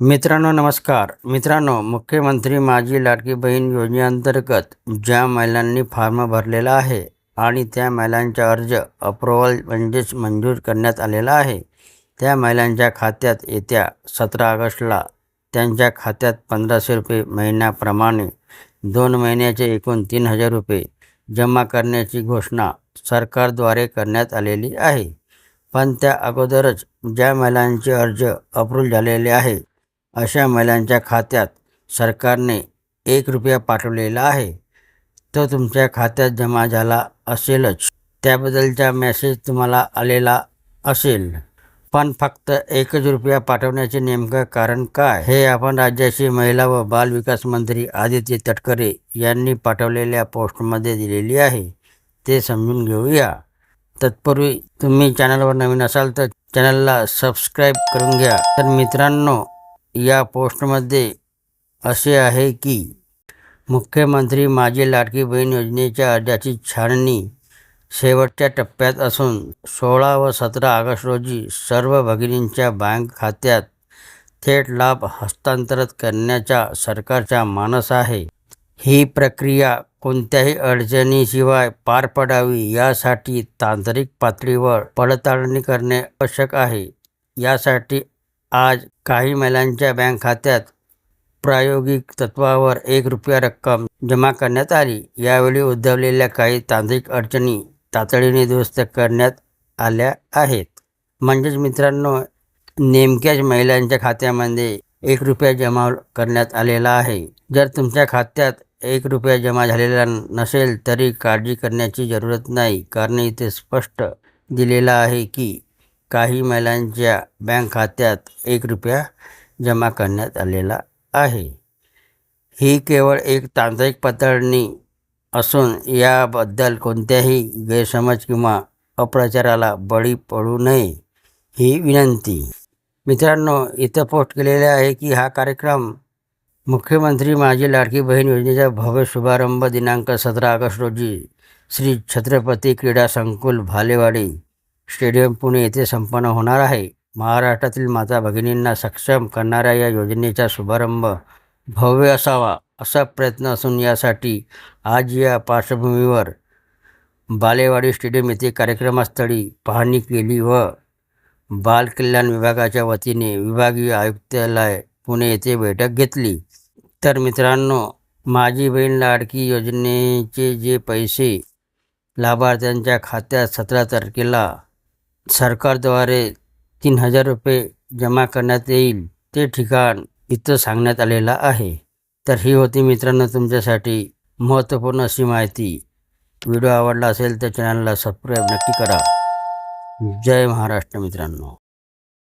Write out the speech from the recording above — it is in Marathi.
मित्रांनो नमस्कार. मित्रांनो मुख्यमंत्री माझी लाडकी बहीण योजनेअंतर्गत ज्या महिलांनी फॉर्म भरलेला आहे आणि त्या महिलांचा अर्ज अप्रुव्हल म्हणजेच मंजूर करण्यात आलेला आहे त्या महिलांच्या खात्यात येत्या सतरा ऑगस्टला त्यांच्या खात्यात पंधराशे रुपये महिन्याप्रमाणे दोन महिन्याचे एकूण तीन हजार रुपये जमा करण्याची घोषणा सरकारद्वारे करण्यात आलेली आहे. पण त्या अगोदरच ज्या महिलांचे अर्ज अप्रूव्ह झालेले आहे अशा महिलांच्या खात्यात सरकारने एक रुपया पाठवलेला आहे. तो तुमच्या खात्यात जमा झाला असेलच. त्याबद्दलचा मेसेज तुम्हाला आलेला असेल. पण फक्त एकच रुपया पाठवण्याचे नेमकं कारण काय? हे आपण राज्याचे महिला व बाल विकास मंत्री आदित्य तटकरे यांनी पाठवलेल्या पोस्टमध्ये दिलेली आहे. ते समजून घेऊया. तत्पूर्वी तुम्ही चॅनलवर नवीन असाल तर चॅनलला सबस्क्राईब करून घ्या. तर मित्रांनो या पोस्टमध्ये असे आहे की मुख्यमंत्री माझी लाडकी बहीण योजनेच्या अर्जाची छाननी शेवटच्या टप्प्यात असून सोळा व सतरा ऑगस्ट रोजी सर्व भगिनींच्या बँक खात्यात थेट लाभ हस्तांतरित करण्याचा सरकारचा मानस आहे. ही प्रक्रिया कोणत्याही अडचणीशिवाय पार पडावी यासाठी तांत्रिक पातळीवर पडताळणी करणे आवश्यक आहे. यासाठी आज काही महिलांच्या बँक खात्यात प्रायोगिक तत्वावर एक रुपया रक्कम जमा करण्यात आली. यावेळी उद्भवलेल्या काही तांत्रिक अडचणी तातडीने दुरुस्त करण्यात आल्या आहेत. म्हणजेच मित्रांनो नेमक्याच महिलांच्या खात्यामध्ये एक रुपया जमा करण्यात आलेला आहे. जर तुमच्या खात्यात एक रुपया जमा झालेला नसेल तरी काळजी करण्याची जरूरत नाही. कारण इथे स्पष्ट दिलेलं आहे की काही महिलांच्या बँक खात्यात एक रुपया जमा करण्यात आलेला आहे. ही केवळ एक तांत्रिक पडताळणी असून याबद्दल कोणत्याही गैरसमज किंवा अप्रचाराला बळी पडू नये ही विनंती. मित्रांनो इथं पोस्ट केलेले आहे की हा कार्यक्रम मुख्यमंत्री माझी लाडकी बहीण योजनेचा भव्य शुभारंभ दिनांक सतरा ऑगस्ट रोजी श्री छत्रपती क्रीडा संकुल भालेवाडी स्टेडियम पुणे येथे संपन्न होणार आहे. महाराष्ट्रातील माता भगिनींना सक्षम करणाऱ्या या योजनेचा शुभारंभ भव्य असावा असा प्रयत्न असून यासाठी आज या पार्श्वभूमीवर बालेवाडी स्टेडियम येथे कार्यक्रमस्थळी पाहणी केली व बाल कल्याण विभागाच्या वतीने विभागीय आयुक्तालय पुणे येथे बैठक घेतली. तर मित्रांनो माझी बहीण लाडकी योजनेचे जे पैसे लाभार्थ्यांच्या खात्यात सतरा तारखेला सरकारद्वारे तीन हजार रुपये जमा करण्यात येईल ते ठिकाण इथं सांगण्यात आलेलं आहे. तर ही होती मित्रांनो तुमच्यासाठी महत्त्वपूर्ण अशी माहिती. व्हिडिओ आवडला असेल तर चॅनलला सबस्क्राईब नक्की करा. जय महाराष्ट्र मित्रांनो.